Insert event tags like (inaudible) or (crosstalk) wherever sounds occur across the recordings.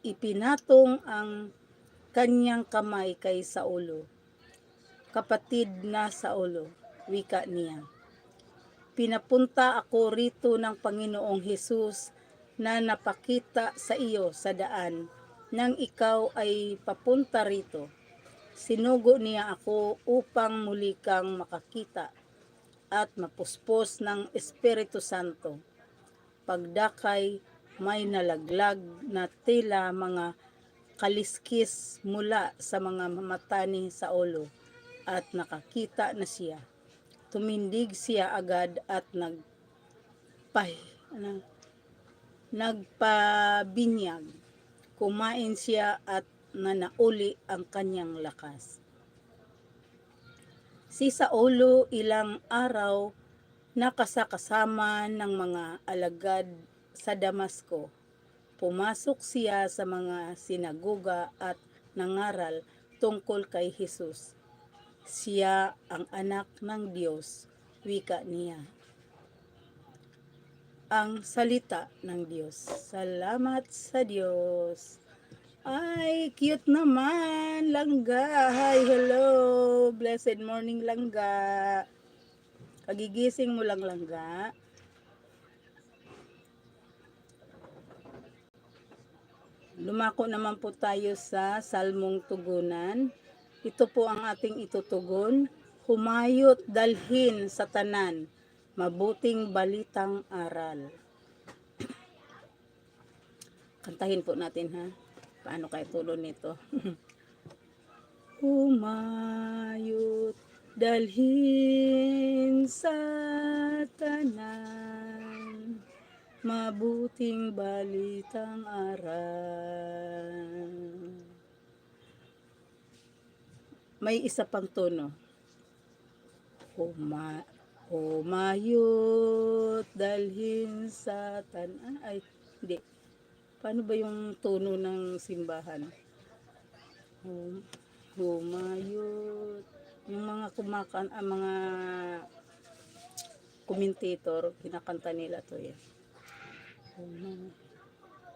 ipinatong ang kanyang kamay kay Saulo. Kapatid na Saulo, wika niya. Pinapunta ako rito ng Panginoong Hesus na napakita sa iyo sa daan nang ikaw ay papunta rito. Sinugo niya ako upang muli kang makakita at mapuspos ng Espiritu Santo. Pagdakay may nalaglag na tila mga kaliskis mula sa mga mata ni Saulo at nakakita na siya. Tumindig siya agad at nagpay, ano, nagpabinyag. Kumain siya at nanauli ang kanyang lakas. Si Saulo ilang araw nakasakasama ng mga alagad sa Damasco. Pumasok siya sa mga sinagoga at nangaral tungkol kay Jesus. Siya ang anak ng Diyos, wika niya. Ang salita ng Diyos. Salamat sa Diyos. Ay, cute naman, langga. Hi, hello. Blessed morning, langga. Kagigising mo lang, langga. Lumako naman po tayo sa Salmong Tugunan. Ito po ang ating itutugon. Humayot dalhin sa tanan, mabuting balitang aral. (clears throat) Kantahin po natin ha. Paano kayo tulo nito? (laughs) Humayot dalhin sa tanan, mabuting balitang aral. May isa pang tono. Huma, humayot dalhin sa tanan. Ay, hindi. Paano ba yung tono ng simbahan? Hum, humayot. Yung mga kumakan, ang mga commentator, kinakanta nila to yan. Huma-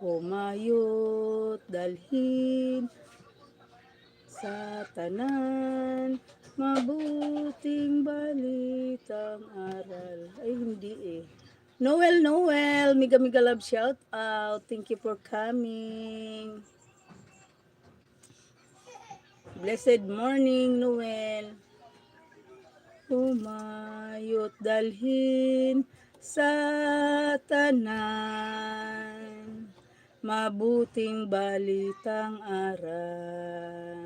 Humayot, dalhin sa tanan, mabuting balitang aral. Ay, hindi eh. Noel, Noel, Miga Miga Love shout out. Thank you for coming. Blessed morning, Noel. Humayot dalhin sa tanan, mabuting balitang aral.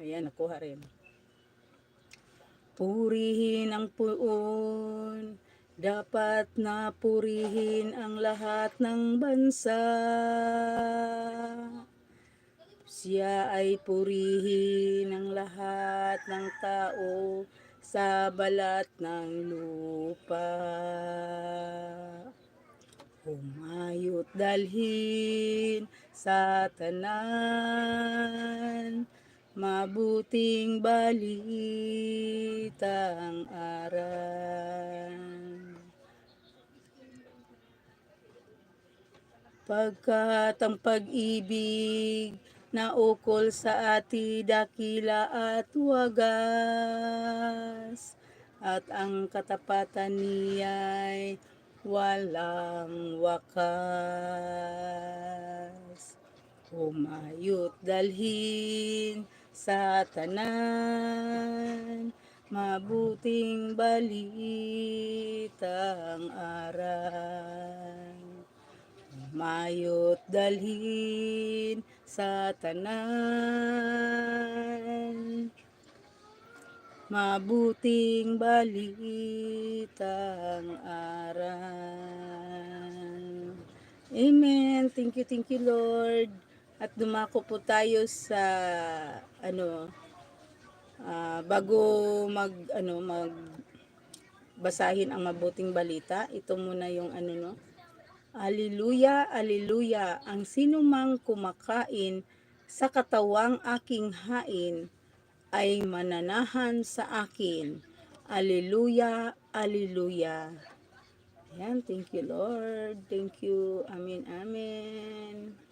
Ayan, nakuha rin. Purihin ang puon, dapat na purihin ang lahat ng bansa. Siya ay purihin ang lahat ng tao sa balat ng lupa. Humayot dalhin sa tanan, mabuting balitang aral. Pagkat ang pag-ibig na ukol sa ati dakila at wagas, at ang katapatan niya'y walang wakas. Humayot dalhin sa tanan, mabuting balitang aral. Mayot dalhin sa tanan, mabuting balitang aral. Amen. Thank you, thank you, Lord. At dumako po tayo sa ano ah, bago mag ano mag basahin ang mabuting balita. Ito muna yung ano no. Aleluya, aleluya, ang sinumang kumakain sa katawang aking hain ay mananahan sa akin. Aleluya, aleluya. Ayan, thank you Lord. Thank you. Amen, amen.